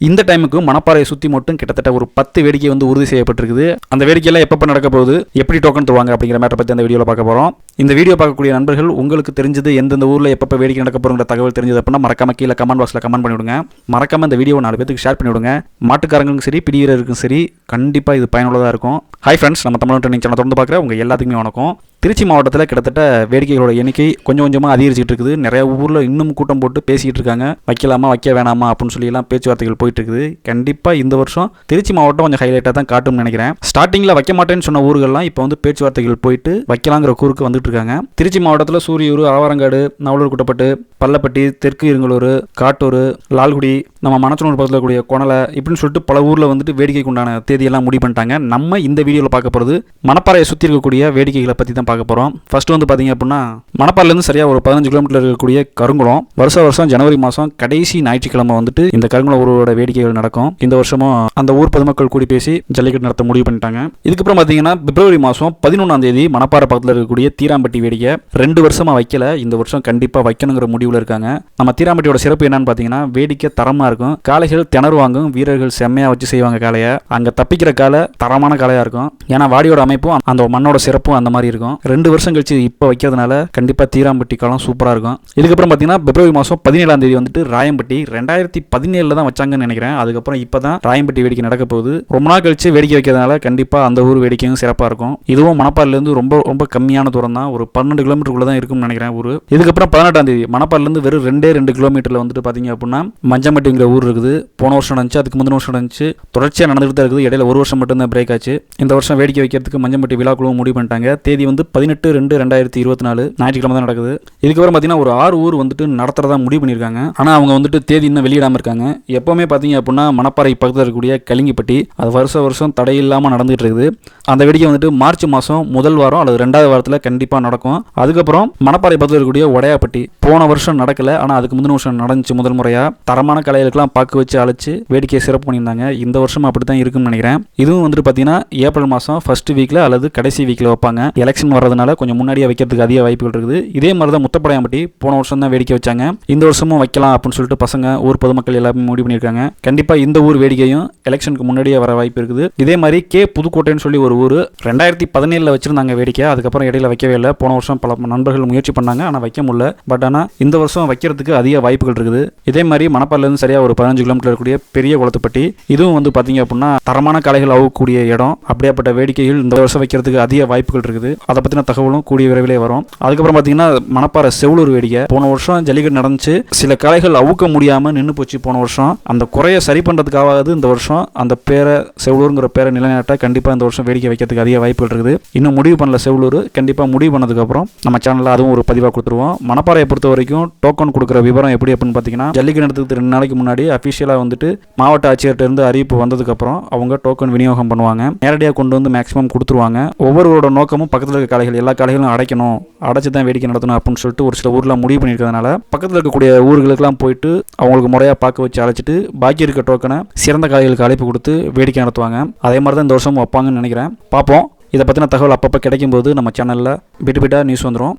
இந்த டைமுக்கு மணப்பாறையை சுற்றி மட்டும் கிட்டத்தட்ட ஒரு பத்து வேடிக்கை வந்து உறுதி செய்யப்பட்டிருக்குது. அந்த வேடிக்கையெல்லாம் எப்பப்போ நடக்க போகுது? எப்படி டோக்கன் தருவாங்க அப்படிங்கிற மேட்டரை பற்றி அந்த வீடியோவில் பார்க்க போகிறோம் இந்த வீடியோ பார்க்கக்கூடிய நண்பர்கள் உங்களுக்கு தெரிஞ்சது எந்தெந்த ஊரில் எப்பப்போ வேடிக்கை நடக்க போகிற தகவல் தெரிஞ்சது அப்படின்னா மறக்காம கீழே கமெண்ட் பாக்ஸில் கமெண்ட் பண்ணிவிடுங்க. மறக்காம இந்த வீடியோ நாலு பேருக்கு ஷேர் பண்ணிவிடுங்க. மாட்டுக்காரங்களுக்கும் சரி பிடிவீரருக்கும் சரி கண்டிப்பாக இது பயனுள்ளதாக இருக்கும். ஹாய் ஃப்ரெண்ட்ஸ் நம்ம தமிழ் ட்ரெண்டிங் சேனல் தொடர்ந்து பார்க்குற உங்கள் எல்லாத்துக்குமே வணக்கம். திருச்சி மாவட்டத்தில் கிட்டத்தட்ட வேடிக்கைகளோட எண்ணிக்கை கொஞ்சம் கொஞ்சமாக அதிகரிச்சுட்டு இருக்குது. நிறைய ஊரில் இன்னும் கூட்டம் போட்டு பேசிக்கிட்டு இருக்காங்க. வைக்கலாமா வைக்க வேணாமா அப்படின்னு சொல்லி எல்லாம் பேச்சுவார்த்தைகள் போயிட்டு இருக்குது. கண்டிப்பாக இந்த வருஷம் திருச்சி மாவட்டம் கொஞ்சம் ஹைலைட்டாக தான் காட்டும்னு நினைக்கிறேன். ஸ்டார்டிங்கில் வைக்க மாட்டேன்னு சொன்ன ஊர்கள்லாம் இப்போ வந்து பேச்சுவார்த்தைகள் போயிட்டு வைக்கலாங்கிற கூறுக்கு வந்துட்டு இருக்காங்க திருச்சி மாவட்டத்தில் சூரியூர் ஆவாரங்காடு நவலூர் குட்டப்பட்டு பள்ளப்பட்டி தெற்கு இருங்கலூர் காட்டூர் லால்குடி நம்ம மணச்சனூர் பக்கத்தில் கூடிய கொணலை இப்படின்னு சொல்லிட்டு பல ஊரில் வந்துட்டு வேடிக்கைக்கு உண்டான தேதியெல்லாம் முடிவு பண்ணிட்டாங்க. நம்ம இந்த வீடியோவில் பார்க்க போகிறது மணப்பாறையை சுற்றி இருக்கக்கூடிய வேடிக்கைகளை பற்றி தான் பார்க்க போகிறோம் ஃபர்ஸ்ட் வந்து பார்த்தீங்க அப்படின்னா மணப்பாறையிலேருந்து சரியாக ஒரு பதினஞ்சு கிலோமீட்டர் இருக்கக்கூடிய கருங்குளம். வருஷ வருஷம் ஜனவரி மாதம் கடைசி ஞாயிற்றுக்கிழமை வந்துட்டு இந்த கருங்குளம் ஊரோட வேடிக்கைகள் நடக்கும். இந்த வருஷமும் அந்த ஊர் பொதுமக்கள் கூடி பேசி ஜல்லிக்கட்டு நடத்த முடிவு பண்ணிட்டாங்க. இதுக்கப்புறம் பார்த்தீங்கன்னா பிப்ரவரி மாதம் பதினொன்றாம் தேதி மணப்பாறை பக்கத்தில் இருக்கக்கூடிய தீராம்பட்டி வேடிக்கை. ரெண்டு வருஷமாக வைக்கல. இந்த வருஷம் கண்டிப்பாக வைக்கணுங்கிற முடிவில் இருக்காங்க. நம்ம தீராம்பட்டியோட சிறப்பு என்னன்னு பார்த்தீங்கன்னா வேடிக்கை தரமாக இருக்கும். காளைகள் திணறுவாங்கும் வீரர்கள் செம்மையாக வச்சு செய்வாங்க காளையை. அங்கே தப்பிக்கிற காலை தரமான காளையாக இருக்கும். ஏன்னா வாடியோட அமைப்பும் அந்த மண்ணோட சிறப்பும் அந்த மாதிரி இருக்கும். ரெண்டு வருஷம் கழிச்சு இப்போ வைக்கிறதுனால கண்டிப்பாக தீராம்பட்டி காலம் சூப்பராக இருக்கும். இதுக்கப்புறம் பார்த்தீங்கன்னா பிப்ரவரி மாதம் பதினேழாம் தேதி வந்துட்டு ராயம்பட்டி ரெண்டாயிரத்தி பதினேழில் தான் வச்சாங்கன்னு நினைக்கிறேன். அதுக்கப்புறம் இப்போ தான் ராயம்பட்டி வேடிக்கை நடக்க போகுது. ரொம்ப நாள் கழிச்சு வேடிக்கை வைக்கிறதுனால கண்டிப்பாக அந்த ஊர் வேடிக்கையும் சிறப்பாக இருக்கும். இதுவும் மணப்பாறையிலேருந்து ரொம்ப ரொம்ப கம்மியான தூரம் தான். ஒரு பன்னெண்டு கிலோமீட்டருக்குள்ள தான் இருக்கும்னு நினைக்கிறேன் ஊர். இதுக்கப்புறம் பதினெட்டாம் தேதி மணப்பாலேருந்து வெறும் ரெண்டே ரெண்டு கிலோமீட்டரில் வந்துட்டு பார்த்தீங்க அப்படின்னா மஞ்சம்பட்டிங்கிற ஊர் இருக்குது. போன வருஷம் நடந்துச்சு அதுக்கு முந்தின வருஷம் நடந்துச்சு. தொடர்ச்சியாக நடந்துகிட்டு தான் இருக்குது. இடையில ஒரு வருஷம் மட்டும்தான் பிரேக் ஆச்சு. இந்த வருஷம் வேடிக்கை வைக்கிறதுக்கு மஞ்சம்பட்டி விழாக்குழுவும் முடிவு பண்ணிட்டாங்க. தேதி வந்து பதினெட்டு ரெண்டு ரெண்டாயிரத்தி இருபத்தி நாலு ஞாயிற்றுக்கிழமை தான் நடக்குது. இதுக்கப்புறம் பார்த்தீங்கன்னா ஒரு ஆறு ஊர் வந்துட்டு நடத்துறதா முடிவு பண்ணியிருக்காங்க. ஆனால் அவங்க வந்துட்டு தேதி இன்னும் வெளியிடாமல் இருக்காங்க. எப்போவுமே பார்த்தீங்க அப்படின்னா மணப்பாறை பக்கத்தில் இருக்கக்கூடிய கலிங்கிப்பட்டி அது வருஷம் வருஷம் தடையில்லாமல் நடந்துகிட்டு இருக்குது. அந்த வேடிக்கை வந்துட்டு மார்ச் மாதம் முதல் வாரம் அல்லது ரெண்டாவது வாரத்தில் கண்டிப்பாக நடக்கும். அதுக்கப்புறம் மணப்பாறை பக்கத்தில் இருக்கக்கூடிய உடையாப்பட்டி போன வருஷம் நடக்கல ஆனால் அதுக்கு முந்தின வருஷம் நடந்துச்சு முதல் முறையாக தரமான கலைகளுக்கெல்லாம் பார்க்க வச்சு அழைச்சி வேடிக்கையை சிறப்பு பண்ணியிருந்தாங்க. இந்த வருஷம் அப்படி தான் இருக்கும்னு நினைக்கிறேன். இதுவும் வந்துட்டு பார்த்தீங்கன்னா ஏப்ரல் மாதம் ஃபர்ஸ்ட் வீக்கில் அல்லது கடைசி வீக்கில் வைப்பாங்க. எலெக்ஷன் வர்றதுனால கொஞ்சம் முன்னாடியே வைக்கிறதுக்கு அதிக வாய்ப்புகள் இருக்குது. இதே மாதிரி தான் முத்தப்படையாம்பட்டி போன வருஷம் தான் வேடிக்கை வச்சாங்க. இந்த வருஷமும் வைக்கலாம் அப்படின்னு சொல்லிட்டு பசங்க ஊர் பொதுமக்கள் எல்லாமே முடிவு பண்ணியிருக்காங்க. கண்டிப்பாக இந்த ஊர் வேடிக்கையும் எலெக்ஷனுக்கு முன்னாடியே வர வாய்ப்பு இருக்குது. இதே மாதிரி கே புதுக்கோட்டைன்னு சொல்லி ஒரு ஊர் ரெண்டாயிரத்தி பதினேழில் வச்சிருந்தாங்க வேடிக்கை அதுக்கப்புறம் இடையில வைக்கவே இல்லை. போன வருஷம் பல நண்பர்கள் முயற்சி பண்ணாங்க ஆனால் வைக்க முடியல. பட் ஆனால் இந்த வருஷம் வைக்கிறதுக்கு அதிக வாய்ப்புகள் இருக்குது. இதே மாதிரி மணப்பாலேருந்து சரியாக ஒரு பதினஞ்சு கிலோமீட்டர் இருக்கக்கூடிய பெரிய குளத்துப்பட்டி இதுவும் வந்து பார்த்தீங்க அப்படின்னா தரமான காளைகள் அவுக்கக்கூடிய இடம். அப்படியேப்பட்ட வேடிக்கைகள் இந்த வருஷம் வைக்கிறதுக்கு அதிக வாய்ப்புகள் இருக்குது. அதை பற்றின தகவலும் கூடிய விரைவிலே வரும். அதுக்கப்புறம் பார்த்தீங்கன்னா மணப்பாறை செவலூர் வேடிக்கை. போன வருஷம் ஜல்லிக்கட்டு நடந்துச்சு. சில காளைகள் அவுக்க முடியாமல் நின்று போச்சு போன வருஷம். அந்த குறையை சரி பண்ணுறதுக்காவது இந்த வருஷம் அந்த பேரை செவலூருங்கிற பேரை நிலைநாட்ட கண்டிப்பாக இந்த வருஷம் வேடிக்கை வைக்கிறதுக்கு அதிக வாய்ப்புகள் இருக்குது. இன்னும் முடிவு பண்ணல செவலூர். கண்டிப்பாக முடிவு பண்ணதுக்கப்புறம் நம்ம சேனலில் அதுவும் ஒரு பதிவாக கொடுத்துருவோம். மணப்பாறையை பொறுத்த வரைக்கும் டோக்கன் கொடுக்குற விவரம் எப்படி அப்படின்னு பார்த்தீங்கன்னா ஜல்லிக்கட்டு நடத்துக்கு ரெண்டு நாளைக்கு முன்னாடி அஃபிஷியலாக வந்துட்டு மாவட்ட ஆட்சியர்கிட்டருந்து அறிவிப்பு வந்ததுக்கப்புறம் அவங்க டோக்கன் விநியோகம் பண்ணுவாங்க. நேரடியாக கொண்டு வந்து மேக்ஸிமம் கொடுத்துருவாங்க. ஒவ்வொருவரோட நோக்கமும் பக்கத்தில் இருக்க காளைகள் எல்லா காளைகளும் அடைக்கணும். அடைச்சு தான் வேடிக்கை நடத்தணும் அப்படின்னு சொல்லிட்டு ஒரு சில ஊரில் முடிவு பண்ணியிருக்கிறதுனால பக்கத்தில் இருக்கக்கூடிய ஊர்களுக்கெல்லாம் போயிட்டு அவங்களுக்கு முறையாக பார்க்க வச்சு அழைச்சிட்டு பாக்கி இருக்க டோக்கனை சிறந்த காளைகளுக்கு அழைப்பு கொடுத்து வேடிக்கை நடத்துவாங்க. அதே மாதிரி தான் இந்த வருஷம் வைப்பாங்கன்னு நினைக்கிறேன். பார்ப்போம். இதை பற்றின தகவல் அப்பப்போ கிடைக்கும்போது நம்ம சேனலில் பிட்டு பிட்டாக நியூஸ் வந்துடும்